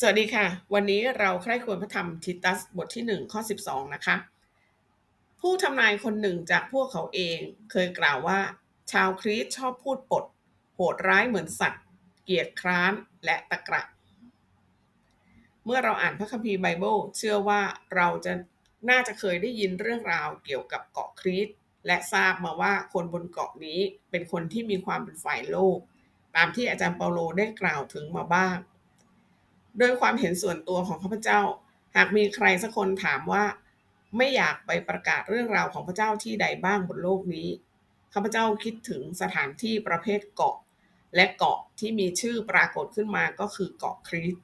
สวัสดีค่ะ วันนี้เราใคร่ควรพระธรรมทิตัสบทที่ 1 ข้อ 12 นะคะ ผู้ทำนายคนหนึ่งจากพวกเขาเองเคยกล่าวว่า ชาวคริสต์ชอบพูดปด โหดร้ายเหมือนสัตว์ เกียจคร้านและตะกระ เมื่อเราอ่านพระคัมภีร์ไบเบิลเชื่อว่าเราจะน่าจะเคยได้ยินเรื่องราวเกี่ยวกับเกาะคริสต์และทราบมาว่าคนบนเกาะนี้เป็นคนที่มีความเป็นฝ่ายโลก ตามที่อาจารย์เปาโลได้กล่าวถึงมาบ้าง โดยความเห็นส่วนตัวของข้าพเจ้า หากมีใครสักคนถามว่า ไม่อยากไปประกาศเรื่องราวของพระเจ้าที่ใดบ้างบนโลกนี้ข้าพเจ้าคิดถึงสถานที่ประเภทเกาะ และเกาะที่มีชื่อปรากฏขึ้นมาก็คือเกาะคริส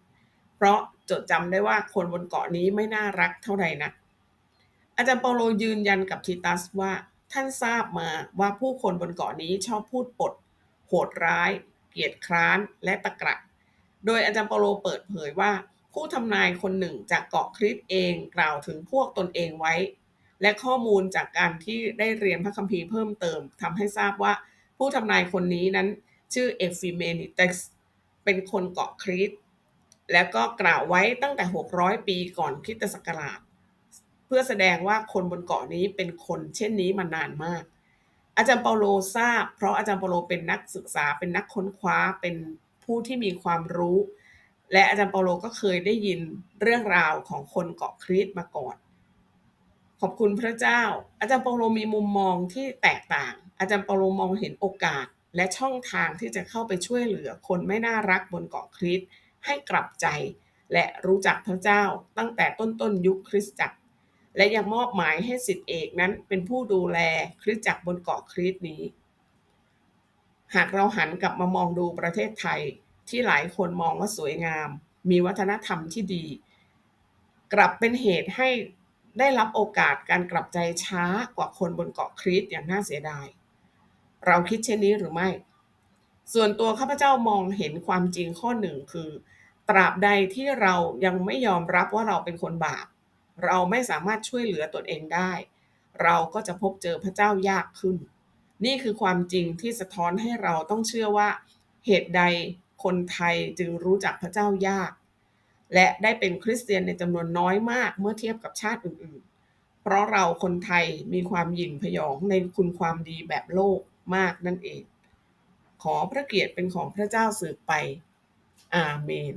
เพราะจดจำได้ว่าคนบนเกาะนี้ไม่น่ารักเท่าใดนักอาจารย์เปาโลยืนยันกับทิตัสว่าท่านทราบมาว่าผู้คนบนเกาะนี้ชอบพูดปด โหดร้าย เกียจคร้านและตะกระ โดยอาจารย์เปาโลเปิดเผยว่า ผู้ทำนายคนหนึ่งจากเกาะคริสเองกล่าวถึงพวกตนเองไว้ และข้อมูลจากการที่ได้เรียนพระคัมภีร์เพิ่มเติมทำให้ทราบว่าผู้ทำนายคนนี้นั้นชื่อเอฟิเมนิเตสเป็นคนเกาะคริสต์แล้วก็กล่าวไว้ตั้งแต่ 600 ปีก่อนคริสตศักราช เพื่อแสดงว่าคนบนเกาะนี้เป็นคนเช่นนี้มานานมาก อาจารย์เปาโลทราบ เพราะอาจารย์เปาโลเป็นนักศึกษาเป็นนักค้นคว้าเป็น ผู้ที่มีความรู้ และอาจารย์เปาโลก็เคยได้ยินเรื่องราวของคนเกาะคริสต์มาก่อน ขอบคุณพระเจ้า อาจารย์เปาโลมีมุมมองที่แตกต่าง อาจารย์เปาโลมองเห็นโอกาสและช่องทางที่จะเข้าไปช่วยเหลือคนไม่น่ารักบนเกาะคริสต์ให้กลับใจ และรู้จักพระเจ้าตั้งแต่ต้นต้นยุคคริสตจักร และยังมอบหมายให้สิทธิเอกนั้นเป็นผู้ดูแลคริสตจักรบนเกาะคริสต์นี้ หากเราหันกลับมามองดูประเทศไทยที่หลายคนมองว่าสวยงาม มีวัฒนธรรมที่ดี กลับเป็นเหตุให้ได้รับโอกาสการกลับใจช้ากว่าคนบนเกาะคริสต์อย่างน่าเสียดาย เราคิดเช่นนี้หรือไม่ ส่วนตัวข้าพเจ้ามองเห็นความจริงข้อหนึ่งคือ ตราบใดที่เรายังไม่ยอมรับว่าเราเป็นคนบาป เราไม่สามารถช่วยเหลือตนเองได้ เราก็จะพบเจอพระเจ้ายากขึ้น นี่คือความจริงที่สะท้อนให้เราต้องเชื่อว่า เหตุใดคนไทยจึงรู้จักพระเจ้ายาก และได้เป็นคริสเตียนในจำนวนน้อยมากเมื่อเทียบกับชาติอื่นๆ เพราะเราคนไทยมีความหยิ่งพยองในคุณความดีแบบโลกมากนั่นเอง ขอพระเกียรติเป็นของพระเจ้าสืบไป อาเมน